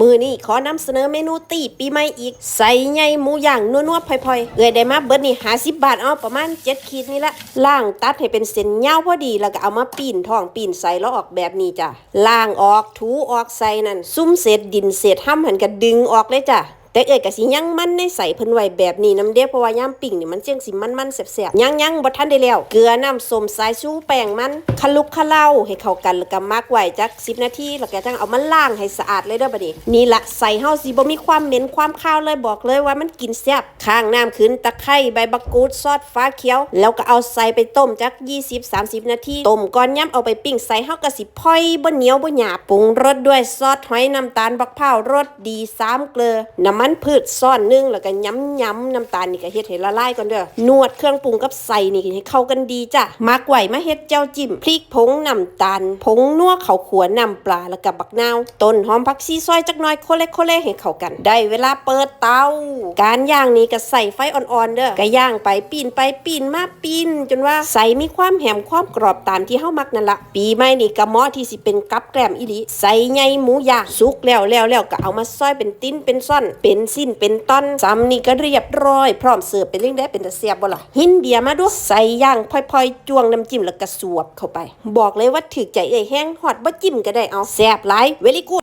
มือนี่ขอนำเสนอเมนูตีปีใหม่อีก ใส่ใหญ่หมูย่างนัวๆพลอยๆเอ้ยได้มาเบิดนี่หาสิบบาทเอาประมาณเจ็ดขีดนี่ละล่างตัดให้เป็นเส้นยาวพอดีแล้วก็เอามาปีนท้องปีนใส่แล้วออกแบบนี้จ้ะล่างออกถูออกใส่นั่น ซุ้มเศษดินเศษห้ำหันก็ดึงออกเลยจ้ะ แต่เอ้ยก็สิยังมันในใส่เพิ่นไว้แบบนี้น้ำเด้เพราะว่าย่ามปิ่งนี่มันเจียงสิมันมันแสบๆยังยังบ่ทันได้แล้ว เกลือน้ำส้มสายชูแป้งมันคลุกคล้าให้เข้ากันแล้วก็มักไว้จัก10นาทีแล้วก็จังเอามาล้างให้สะอาดเลยเด้อบัดนี้นี่ละใส่เฮาสิบ่มีความเหม็นความคาวเลยบอกเลยว่ามันกินแซ่บข้างน้ำขึ้นตะไคร้ใบบักกูดซอสฟ้าเขียว แล้วก็เอาใส่ไปต้มจัก 20-30 นาทีต้มก่อนย่ำเอาไปปิ้งใส่เฮาก็สิพอยบ่เหนียวบ่หยาบปรุงรสด้วยซอสหอยน้ำตาลบักพร้ารสดีสามเกลือน้ำมันพืชซ่อนนึงแล้วก็ย้ำย้ำๆน้ำตาลนี่ก็เฮ็ดให้ละลายก่อนเด้อนวดเครื่องปรุงกับใส่นี่ให้เข้ากันดีจ้ะมักไว้มาเฮ็ดเจ้าจิ้มพริกผงน้ำตาลผงนัวเขาขัวน้ำปลาแล้วก็บักนาวต้นหอมผักชีซอยจักหน่อยโคเล็กโคเล็กให้เข้ากัน ได้เวลาเปิดเตาการย่างนี้ก็ใส่ไฟอ่อนๆเด้อก็ย่างไปปีนไปปีนมาปีนจนว่าใส่มีความแหมความกรอบตามที่เฮามักนั่นละปีใหม่นี่ก็เหมาะที่สิเป็นกับแกล้มอีหลีใส่ใหญ่หมูย่างสุกแล้วแล้วแล้วก็เอามาซอยเป็นติ้นเป็นซ่อนเป็น็นสิ้นเป็นต้นซ้ำนี่ก็เรียบร้อย พร้อมเสิร์ฟเป็นเรื่องได้เป็นตะเสียบบ่ล่ะหินเดียมาดูใส่ย่างพลอยๆจ้วงน้ำจิ้มแล้วก็สวบเข้าไป บอกเลยว่าถือใจไอ้แห้งหอดบ่จิ้มก็ได้เอาแซ่บหลายเวลี่กู